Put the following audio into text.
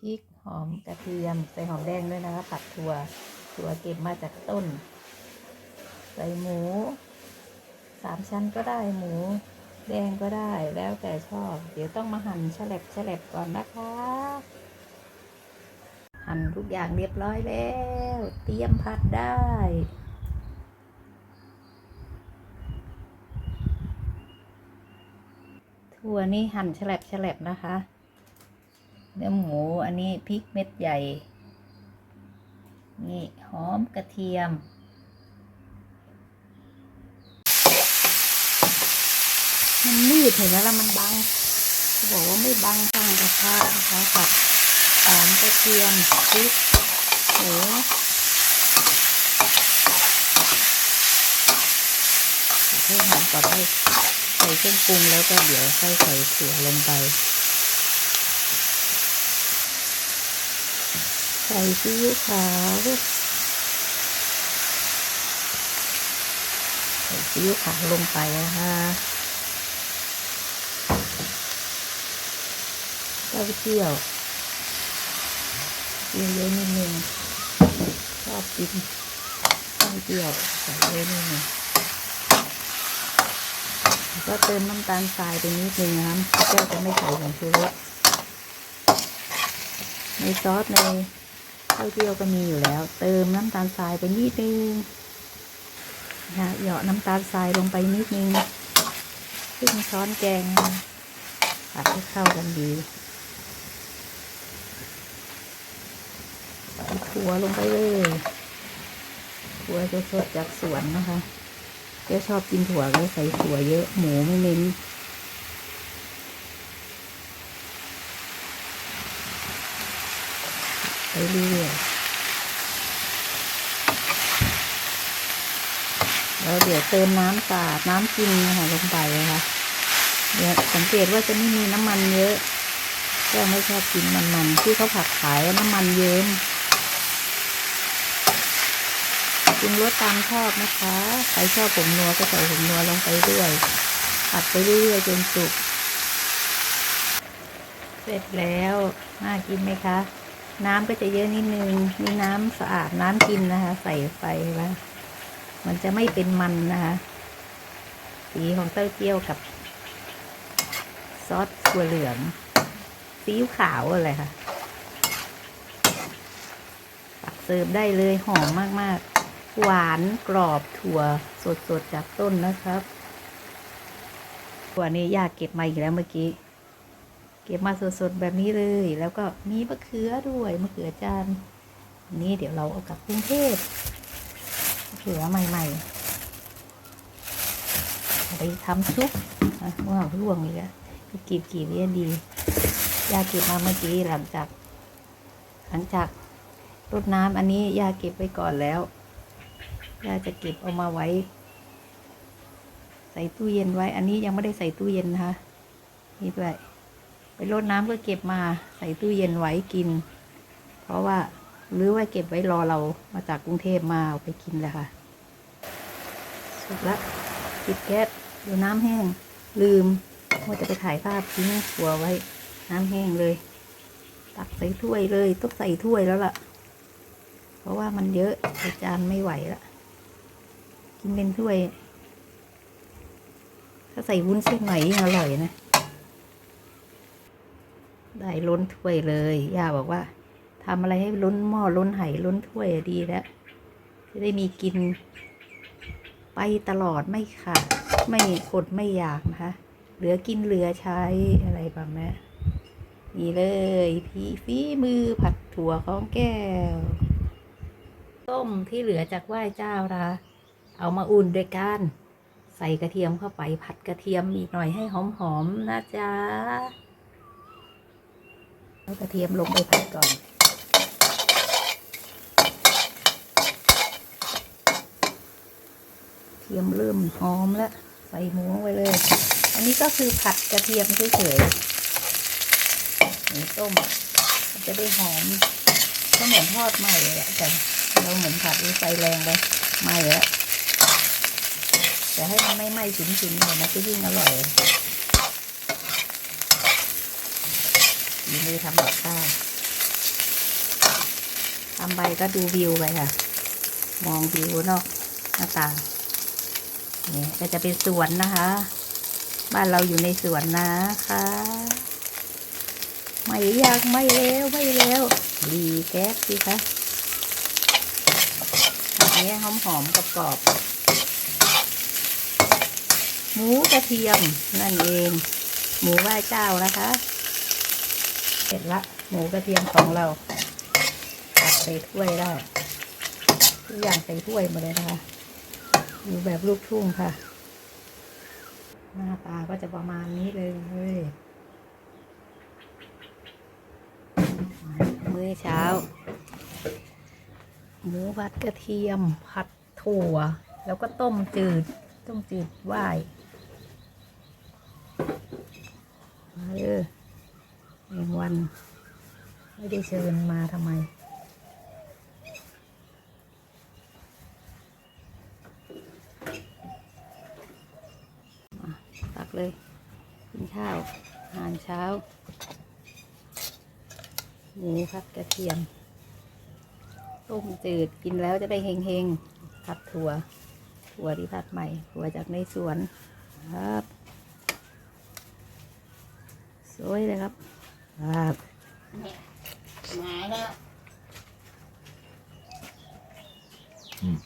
พริกหอมกระเทียม ใส่หอมแดงด้วยนะคะผัดถั่วถั่วเก็บมาจากต้น ใส่หมูสามชั้นก็ได้หมูแดงก็ได้แล้วแต่ชอบ เดี๋ยวต้องมาหั่นฉลับฉลบก่อนนะคะ หั่นทุกอย่างเรียบร้อยแล้ว เตรียมผัดได้ถั่วนี่หั่นฉลับฉลบนะคะ เนื้อหมูอันนี้พริกเม็ดใหญ่ นี่หอมกระเทียม มันมืดเห็นไหมล่ะมันบังเขาบอกว่าไม่บังตั้งกระทะนะคะผัดหอมกระเทียมพริกหมูให้หอมก่อนให้ใส่เครื่องปรุงแล้วก็เดี๋ยวค่อยใส่ถั่วลงไป ใส่ซีอิ๊วขาวใส่ซีอิ๊วขาวลงไปนะคะเต้าเจี้ยวเยอะๆนิดนึงชอบกินเต้าเจี้ยวใส่เยอะนิดนึงแล้วก็เติมน้ำตาลทรายไปนิดนึงนะคะเจ้าจะไม่ใส่ผงชูรสในซอสใน เต้าวเจี้ยวก็มีอยู่แล้ว เติมน้ำตาลทรายไปนิดนึงนะเหยาะน้ำตาลทรายลงไปนิดนึงครึ่งช้อนแกงผัดให้เข้ากันดีใส่ถั่วลงไปเลยถั่วสดๆจากสวนนะคะก็ชอบกินถั่วก็ใส่ถั่วเยอะหมูไม่เน้น ไป เรื่อยแล้วเดี๋ยวเติมน้ำสาดน้ำกินนะคะลงไปนะคะเดี๋ยวสังเกตว่าจะไม่มีน้ำมันเยอะก็ไม่ชอบกินมันๆที่เขาผัดขายน้ำมันเยิ้มปรุงรสตามชอบนะคะ ใครชอบผงนัวก็ใส่ผงนัวลงไปด้วยผัดไปเรื่อยๆจนสุก เสร็จแล้ว น่ากินไหมคะ น้ำก็จะเยอะนิดนึงนี่น้ำสะอาดน้ำกินนะคะ ใส่ไปว่ามันจะไม่เป็นมันนะคะสีของเต้าเจี้ยวกับซอสถั่วเหลืองซีอิ๊วขาวอะไรค่ะตักเสิร์ฟได้เลยหอมมากๆ หวานกรอบถั่วสดๆจากต้นนะครับถั่วนี้ยากเก็บมาอีกแล้วเมื่อกี้ เก็บมาสดๆแบบนี้เลย แล้วก็มีมะเขือด้วยมะเขือจานนนี้เดี๋ยวเราเอากลับกรุงเทพมะเขือใหม่ๆไปทำซุปนะว้าวร่วงเลยอะกีบกีบเนี่ยดียาเก็บมาเมื่อกี้หลังจาก หลังจากรดน้ำอันนี้ยาเก็บไว้ก่อนแล้วยาจะเก็บเอามาไว้ ใส่ตู้เย็นไว้ อันนี้ยังไม่ได้ใส่ตู้เย็นนะคะนี่ด้วย ไปรดน้ำก็เก็บมาใส่ตู้เย็นไว้กิน เพราะว่าหรือว่าเก็บไว้รอเรามาจากกรุงเทพมาเอาไปกินเลยค่ะสุกละปิดแก๊สดูน้ำแห้ง ลืมว่าจะไปถ่ายภาพทิ้งหัวไว้ น้ำแห้งเลย ตักใส่ถ้วยเลย ต้องใส่ถ้วยแล้วล่ะ เพราะว่ามันเยอะใส่จานไม่ไหวละกินเป็นถ้วย ถ้าใส่วุ้นเส้นหน่อยอร่อยนะ ได้ล้นถ้วยเลย ย่าบอกว่าทำอะไรให้ล้นหม้อล้นไหล้นถ้วยดีแล้วจะได้มีกิน ไปตลอดไม่ขาดไม่อดไม่อยากนะคะ เหลือกินเหลือใช้อะไรแบบนี้นี่เลยพี่ฝีมือผัดถั่วของแก้ว ต้มที่เหลือจากไหว้เจ้านะเอามาอุ่นด้วยกันใส่กระเทียมเข้าไปผัดกระเทียมอีกหน่อยให้หอมๆนะจ๊ะ เอากระเทียมลงไปผัดก่อน เทียมเริ่มหอมแล้ว ใส่หมูลงไปเลย อันนี้ก็คือผัดกระเทียมเฉยๆหมูต้มมันจะได้หอมก็เหมือนทอดใหม่เลยอะแต่เราเหมือนผัดด้วยไฟแรงไปไหม้แล้วแต่ให้มันไม่ไหม้ฉุนๆเลยนะจะยิ่งอร่อย ฝีมือทำกับข้าวำไปก็ดูวิวไปค่ะ มองวิวนอกหน้าต่างนี่ก็จะเป็นสวนนะคะ บ้านเราอยู่ในสวนนะคะ ไม่อยากไม่เร็วไม่เร็วรีแก๊สสิคะอันนี้หอมหอมๆกรอบๆหมูกระเทียมนั่นเอง หมูไหว้เจ้านะคะ เสร็จละหมูกระเทียมของเราตักใส่ถ้วยได้ทุกอย่างใส่ถ้วยหมดเลยนะคะอยู่แบบลูกทุ่งค่ะ หน้าตาก็จะประมาณนี้เลยมื้อเช้า หมูผัดกระเทียมผัดถั่ว แล้วก็ต้มจืด ต้มจืดไหว้เออ เองวันไม่ได้เชิญมาทำไม ตักเลยกินข้าวอาหารเช้า หมูผัดกระเทียม ต้มจืดกินแล้วจะได้เฮงๆผัดถั่ว ถั่วที่ผัดใหม่ ถั่วจากในสวนครับ สวยเลยครับ ครับหงายแล้ว อืม